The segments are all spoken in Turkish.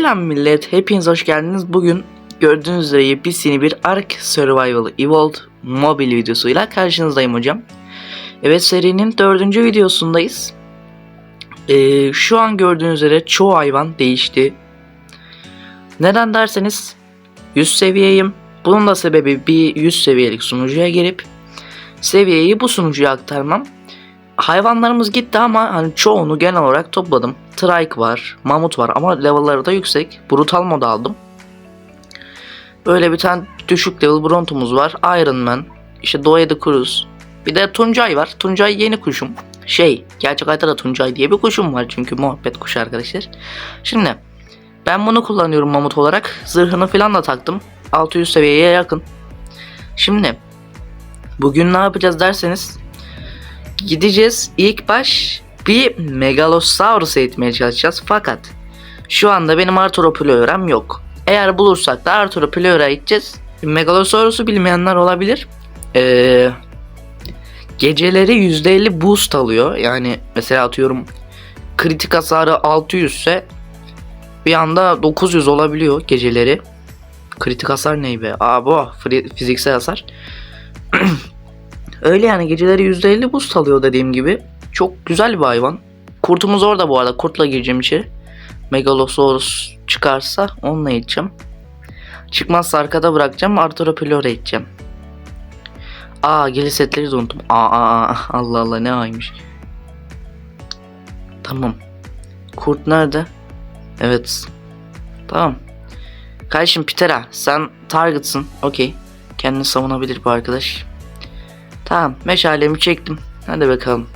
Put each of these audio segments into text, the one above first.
Selam millet, hepiniz hoş geldiniz. Bugün gördüğünüz üzere yepyeni bir Ark Survival Evolved mobil videosuyla karşınızdayım hocam. Evet serinin dördüncü videosundayız. Ee, şu an gördüğünüz üzere çoğu hayvan değişti. Neden derseniz 100 seviyeyim. Bunun da sebebi bir 100 seviyelik sunucuya girip seviyeyi bu sunucuya aktarmam. Hayvanlarımız gitti ama hani çoğunu genel olarak topladım. Trike var, mamut var ama level'ları da yüksek. Brutal mod aldım. Böyle bir tane düşük level Bronto'muz var. Iron Man, işte the Cruz. Bir de Tuncay var. Tuncay yeni kuşum. Şey, gerçek hayatta da Tuncay diye bir kuşum var çünkü muhabbet kuşu arkadaşlar. Şimdi ben bunu kullanıyorum mamut olarak. Zırhını falan da taktım. 600 seviyeye yakın. Şimdi bugün ne yapacağız derseniz gideceğiz ilk baş bir Megalosaurus eğitmeye çalışacağız fakat şu anda benim Arturo Pleura'm yok. Eğer bulursak da Arturo Pleura'ya gideceğiz. Megalosaurus'u bilmeyenler olabilir. Ee, geceleri %50 boost alıyor. Yani mesela atıyorum kritik hasarı 600 ise bir anda 900 olabiliyor geceleri. Kritik hasar ney be? Aa bu fiziksel hasar. Öyle yani geceleri %50 boost alıyor dediğim gibi. Çok güzel bir hayvan. Kurtumuz orada bu arada. Kurtla gireceğim içeri. Megalosaurus çıkarsa onunla gideceğim. Çıkmazsa arkada bırakacağım. Arturo Pelora gideceğim. Aa geli setleri de unuttum. Aa, aa, Allah Allah ne aymış. Tamam. Kurt nerede? Evet. Tamam. Kardeşim Pitera sen target'sın. Okey. Kendini savunabilir bu arkadaş. Tamam meşalemi çektim. Hadi bakalım.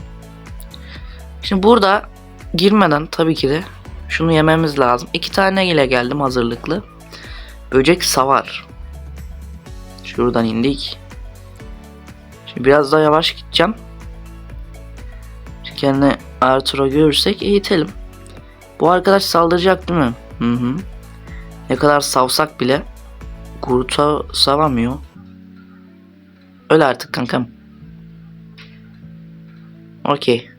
Şimdi burada girmeden tabii ki de şunu yememiz lazım. İki tane ile geldim hazırlıklı. Böcek savar. Şuradan indik. Şimdi biraz daha yavaş gideceğim. Çünkü kendini Arturo görürsek eğitelim. Bu arkadaş saldıracak değil mi? Hı hı. Ne kadar savsak bile kurta savamıyor. Öl artık kankam. Okey.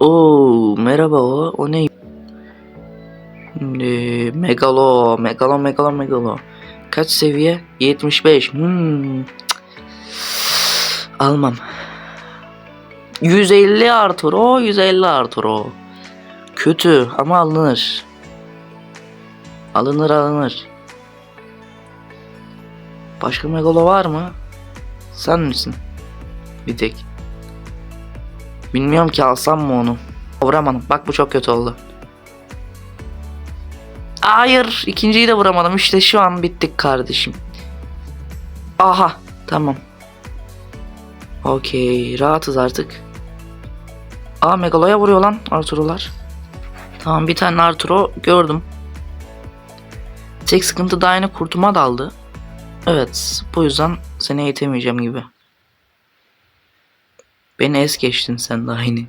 Oo merhaba o. O ne? Şimdi megalo, megalo, megalo, megalo. Kaç seviye? 75. Hmm. Almam. 150 Arturo, 150 Arturo. Kötü ama alınır. Alınır alınır. Başka megalo var mı? Sen misin? Bir tek. Bilmiyorum ki alsam mı onu. Vuramadım. Bak bu çok kötü oldu. Hayır. ikinciyi de vuramadım. İşte şu an bittik kardeşim. Aha. Tamam. Okey. Rahatız artık. Aa Megalo'ya vuruyor lan Arturo'lar. Tamam bir tane Arturo gördüm. Tek sıkıntı da aynı kurtuma daldı. Evet bu yüzden seni eğitemeyeceğim gibi. Beni es geçtin sen de aynı.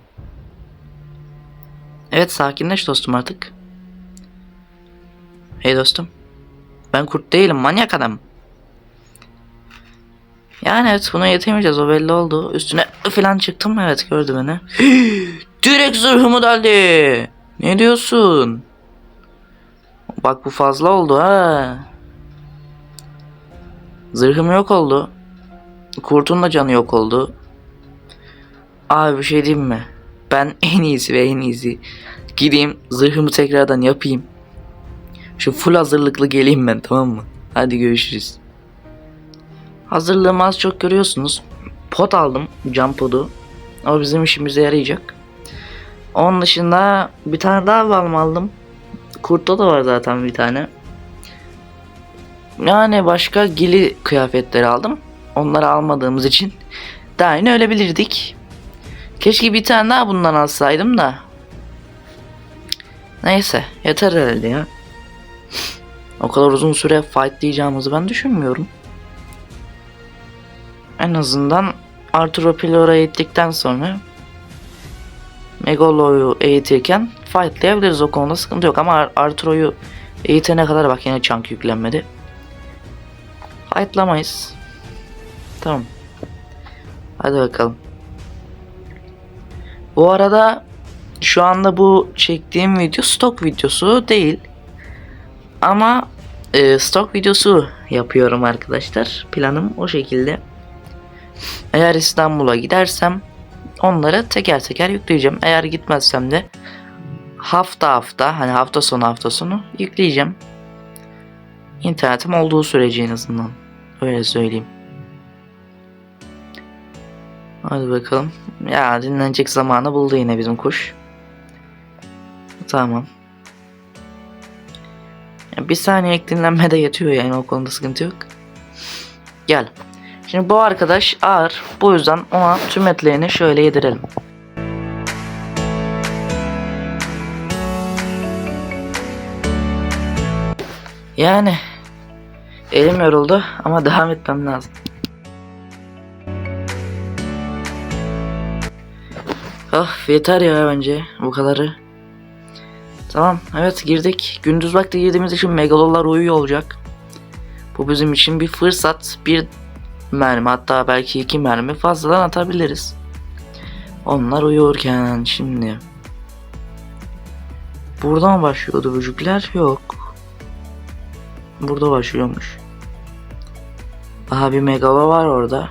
Evet sakinleş dostum artık. Hey dostum. Ben kurt değilim manyak adam. Yani evet buna yetemeyeceğiz o belli oldu. Üstüne falan çıktım evet gördü beni. Direkt zırhımı deldi. Ne diyorsun? Bak bu fazla oldu ha. Zırhım yok oldu. Kurtun da canı yok oldu. Abi bir şey diyeyim mi? Ben en iyisi ve en iyisi. Gideyim zırhımı tekrardan yapayım. Şu full hazırlıklı geleyim ben tamam mı? Hadi görüşürüz. Hazırlığımı az çok görüyorsunuz. Pot aldım. Cam podu. O bizim işimize yarayacak. Onun dışında bir tane daha balm aldım. Kurtta da var zaten bir tane. Yani başka gili kıyafetleri aldım. Onları almadığımız için daha yine ölebilirdik. Keşke bir tane daha bundan alsaydım da. Neyse yeter herhalde ya. O kadar uzun süre fightlayacağımızı ben düşünmüyorum. En azından Arturo Pilora'yı eğittikten sonra Megalo'yu eğitirken fightlayabiliriz o konuda sıkıntı yok ama Ar- Arturo'yu eğitene kadar bak yine chunk yüklenmedi. Fightlamayız. Tamam. Hadi bakalım. Bu arada Şu anda bu çektiğim video stok videosu değil. Ama e, stok videosu yapıyorum arkadaşlar. Planım o şekilde. Eğer İstanbul'a gidersem onları teker teker yükleyeceğim. Eğer gitmezsem de hafta hafta hani hafta sonu hafta sonu yükleyeceğim. İnternetim olduğu sürece en azından. Öyle söyleyeyim. Hadi bakalım. Ya dinlenecek zamanı buldu yine bizim kuş. Tamam. Ya bir saniyelik dinlenmede yatıyor yani o konuda sıkıntı yok. Gel. Şimdi bu arkadaş ağır. Bu yüzden ona tüm etlerini şöyle yedirelim. Yani elim yoruldu ama devam etmem lazım. Ah yeter ya bence bu kadarı. Tamam evet girdik. Gündüz vakti girdiğimiz için megalolar uyuyor olacak. Bu bizim için bir fırsat. Bir mermi hatta belki iki mermi fazladan atabiliriz. Onlar uyurken şimdi. Buradan başlıyordu böcükler? Yok. Burada başlıyormuş. Aha bir megalo var orada.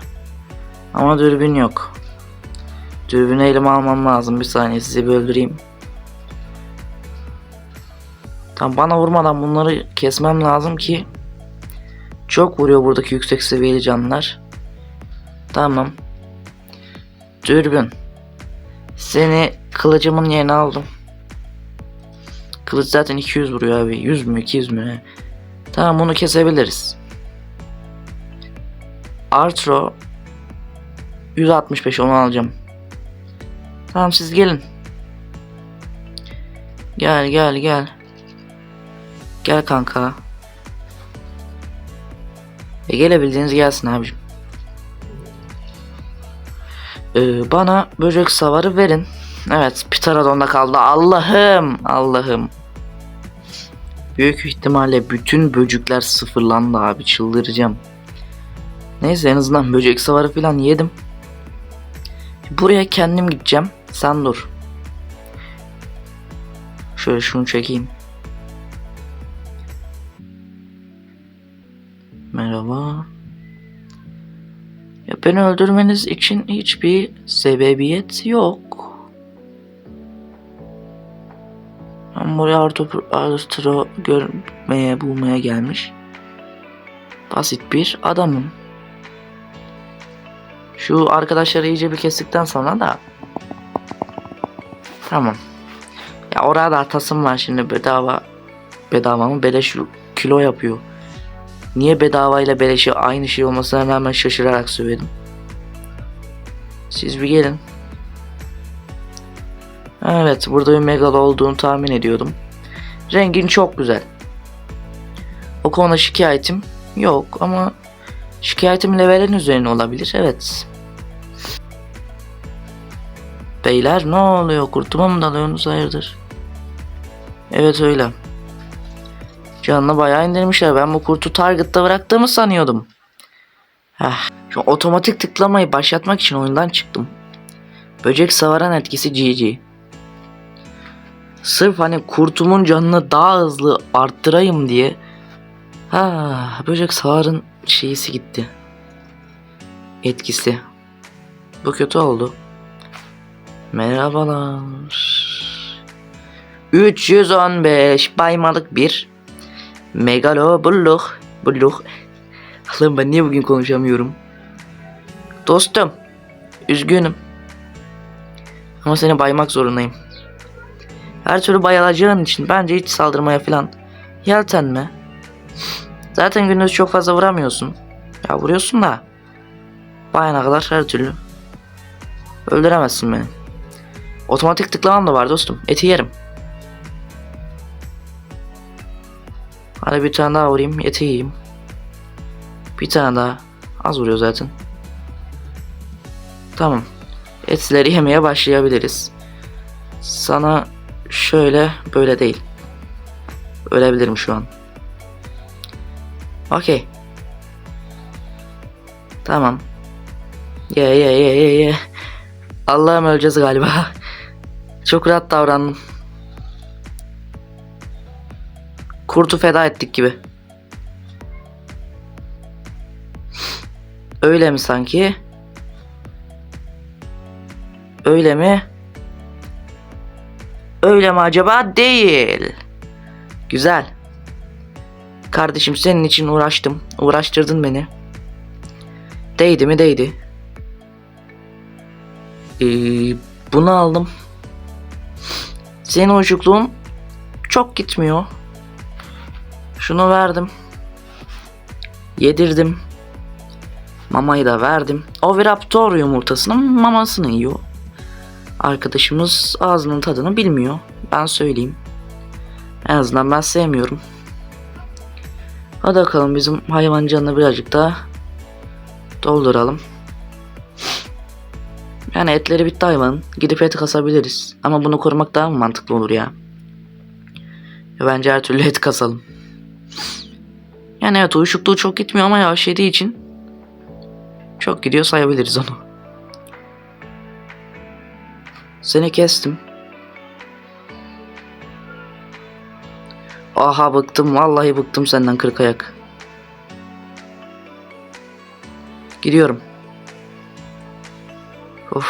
Ama dürbün yok. Dürbünü elime almam lazım. Bir saniye sizi bir öldüreyim. Tam bana vurmadan bunları kesmem lazım ki çok vuruyor buradaki yüksek seviyeli canlılar. Tamam. Dürbün. Seni kılıcımın yerine aldım. Kılıç zaten 200 vuruyor abi. 100 mü 200 mü? Tamam bunu kesebiliriz. Artro 165 onu alacağım. Tamam siz gelin. Gel gel gel. Gel kanka. E gelebildiğiniz gelsin abicim. Ee, bana böcek savarı verin. Evet Pterodon'da kaldı. Allah'ım Allah'ım. Büyük ihtimalle bütün böcekler sıfırlandı abi çıldıracağım. Neyse en azından böcek savarı falan yedim. Buraya kendim gideceğim. Sen dur. Şöyle şunu çekeyim. Merhaba. Ya beni öldürmeniz için hiçbir sebebiyet yok. Ben buraya Arthur, Arthur'u görmeye bulmaya gelmiş. Basit bir adamım. Şu arkadaşları iyice bir kestikten sonra da Tamam. Ya orada da atasım var şimdi bedava bedava mı beleş kilo yapıyor. Niye bedava ile beleşi aynı şey olmasına rağmen şaşırarak söyledim. Siz bir gelin. Evet burada bir megalo olduğunu tahmin ediyordum. Rengin çok güzel. O konuda şikayetim yok ama şikayetim levelin üzerine olabilir. Evet. Beyler ne oluyor? Kurtuma mı dalıyorsunuz hayırdır? Evet öyle. Canını bayağı indirmişler. Ben bu kurtu target'ta bıraktığımı sanıyordum. Heh. Şu otomatik tıklamayı başlatmak için oyundan çıktım. Böcek savaran etkisi GG. Sırf hani kurtumun canını daha hızlı arttırayım diye. Ha, böcek savarın şeysi gitti. Etkisi. Bu kötü oldu. Merhabalar. 315 baymalık bir Megalo bulluk bulluk. Allah'ım ben niye bugün konuşamıyorum? Dostum. Üzgünüm. Ama seni baymak zorundayım. Her türlü bayılacağın için bence hiç saldırmaya falan yeltenme. Zaten gündüz çok fazla vuramıyorsun. Ya vuruyorsun da. Bayana kadar her türlü. Öldüremezsin beni. Otomatik tıklamam da var dostum. Eti yerim. Hadi bir tane daha vurayım. Eti yiyeyim. Bir tane daha. Az vuruyor zaten. Tamam. Etleri yemeye başlayabiliriz. Sana şöyle böyle değil. Ölebilirim şu an. Okey. Tamam. Ye ye ye ye ye. Allah'ım öleceğiz galiba. Çok rahat davrandım. Kurtu feda ettik gibi. Öyle mi sanki? Öyle mi? Öyle mi acaba? Değil. Güzel. Kardeşim senin için uğraştım. Uğraştırdın beni. Değdi mi? Değdi. Ee, bunu aldım. Senin uyuşukluğun çok gitmiyor. Şunu verdim. Yedirdim. Mamayı da verdim. Oviraptor yumurtasının mamasını yiyor. Arkadaşımız ağzının tadını bilmiyor. Ben söyleyeyim. En azından ben sevmiyorum. Hadi bakalım bizim hayvan canını birazcık daha dolduralım. Yani etleri bitti hayvanın. Gidip et kasabiliriz. Ama bunu korumak daha mı mantıklı olur ya? Bence her türlü et kasalım. Yani evet uyuşukluğu çok gitmiyor ama yavaş yediği için çok gidiyor sayabiliriz onu. Seni kestim. Aha bıktım vallahi bıktım senden kırk ayak. Gidiyorum. Of.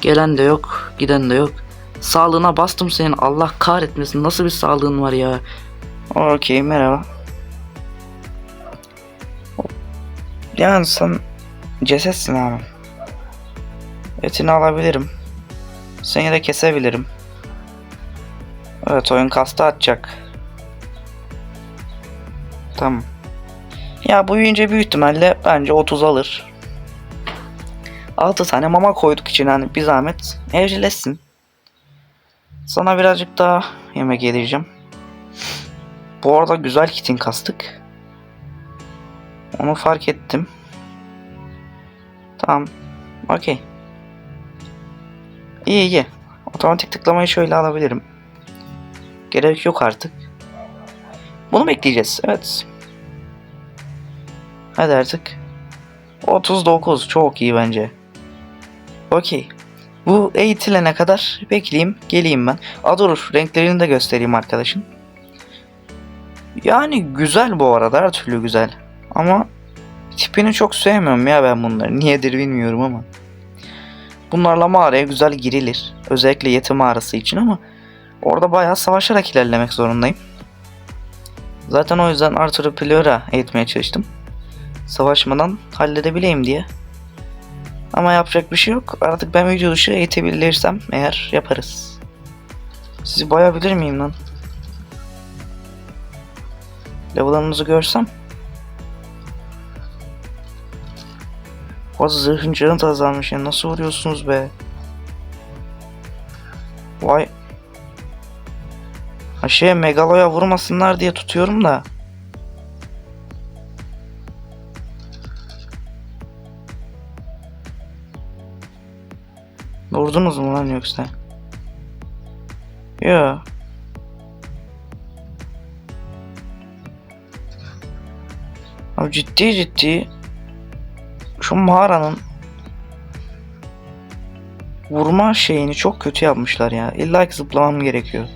Gelen de yok, giden de yok. Sağlığına bastım senin. Allah kahretmesin. Nasıl bir sağlığın var ya? Okey, merhaba. Yani sen cesetsin abi. Etini alabilirim. Seni de kesebilirim. Evet oyun kasta atacak. Tamam. Ya bu büyüyünce büyük ihtimalle bence 30 alır. 6 tane mama koyduk içine hani bir zahmet evcilleşsin. Sana birazcık daha yemek yedireceğim. Bu arada güzel kitin kastık. Onu fark ettim. Tamam. Okey. İyi iyi. Otomatik tıklamayı şöyle alabilirim. Gerek yok artık. Bunu bekleyeceğiz. Evet. Hadi artık. 39 çok iyi bence. Okey. Bu eğitilene kadar bekleyeyim. Geleyim ben. Dur renklerini de göstereyim arkadaşın. Yani güzel bu arada her türlü güzel. Ama tipini çok sevmiyorum ya ben bunları. Niyedir bilmiyorum ama. Bunlarla mağaraya güzel girilir. Özellikle yetim mağarası için ama orada bayağı savaşarak ilerlemek zorundayım. Zaten o yüzden Arthur'u Plura eğitmeye çalıştım. Savaşmadan halledebileyim diye. Ama yapacak bir şey yok. Artık ben video dışı eğitebilirsem eğer yaparız. Sizi bayabilir miyim lan? Level'ınızı görsem. Fazla zırhın canı da azalmış ya. Nasıl vuruyorsunuz be? Vay. Ha şey Megalo'ya vurmasınlar diye tutuyorum da. Vurdunuz mu lan yoksa? Yo. Abi ciddi ciddi şu mağaranın vurma şeyini çok kötü yapmışlar ya. İlla ki zıplamam gerekiyor.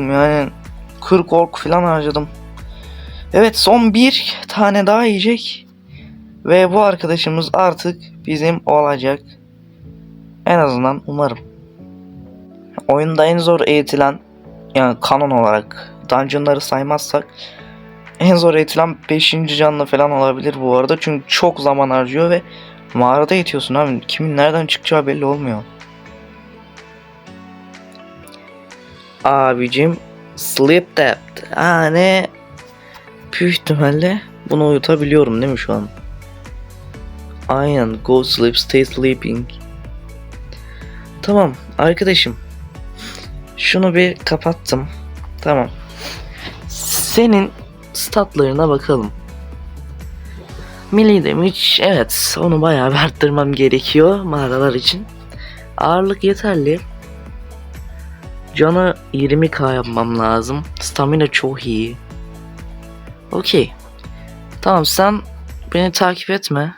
Yani 40 ork falan harcadım. Evet son bir tane daha yiyecek. Ve bu arkadaşımız artık bizim olacak. En azından umarım. Oyunda en zor eğitilen yani kanon olarak dungeonları saymazsak en zor eğitilen 5. canlı falan olabilir bu arada. Çünkü çok zaman harcıyor ve mağarada eğitiyorsun abi. Kimin nereden çıkacağı belli olmuyor. Abicim sleep dept. Ha ne? Büyük ihtimalle bunu uyutabiliyorum değil mi şu an? Aynen go sleep stay sleeping. Tamam Arkadaşım. Şunu bir kapattım. Tamam. Senin statlarına bakalım. Milli damage evet onu bayağı bir arttırmam gerekiyor mağaralar için. Ağırlık yeterli. Canı 20k yapmam lazım. Stamina çok iyi. Okey. Tamam sen beni takip etme.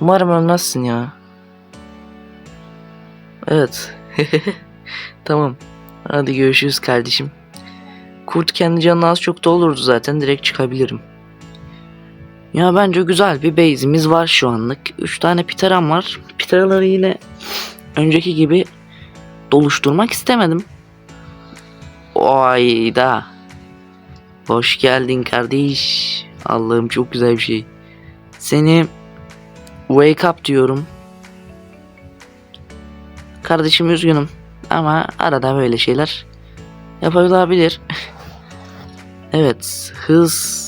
Umarım ölmezsin ya. Evet. tamam. Hadi görüşürüz kardeşim. Kurt kendi canını az çok doldurdu zaten. Direkt çıkabilirim. Ya bence güzel bir base'imiz var şu anlık. 3 tane piteram var. Piteraları yine önceki gibi doluşturmak istemedim. Oyda. Hoş geldin kardeş. Allah'ım çok güzel bir şey. Seni wake up diyorum. Kardeşim üzgünüm ama arada böyle şeyler yapılabilir. evet, hız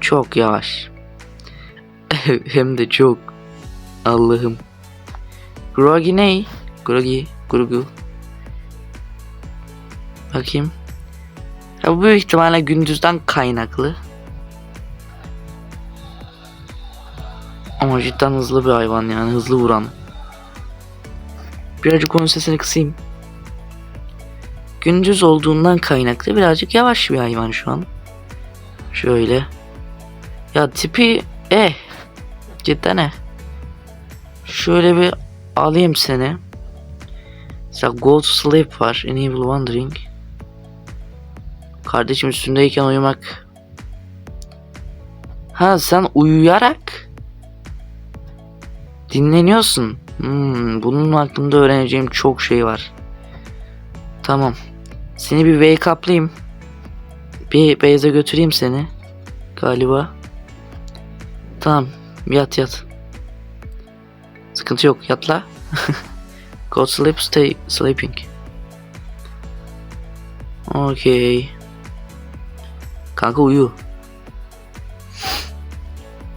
çok yavaş. Hem de çok. Allah'ım. Groggy ne? Groggy, Grugu. Bakayım. Ya bu büyük ihtimalle gündüzden kaynaklı. Ama cidden hızlı bir hayvan yani hızlı vuran. Birazcık onun sesini kısayım. Gündüz olduğundan kaynaklı birazcık yavaş bir hayvan şu an. Şöyle. Ya tipi eh. Cidden eh. Şöyle bir alayım seni. Mesela Go to Sleep var. Enable Wandering. Kardeşim üstündeyken uyumak. Ha sen uyuyarak dinleniyorsun. Hmm, bunun hakkında öğreneceğim çok şey var. Tamam. Seni bir wake up'layayım. Bir base'e götüreyim seni. Galiba. Tamam. Yat yat. Sıkıntı yok. Yatla. Go sleep, stay sleeping. Okay. Kanka uyu.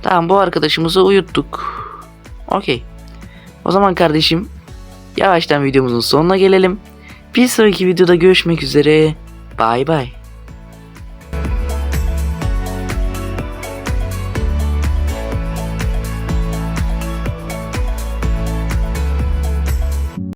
Tamam bu arkadaşımızı uyuttuk. Okey. O zaman kardeşim yavaştan videomuzun sonuna gelelim. Bir sonraki videoda görüşmek üzere. Bay bay.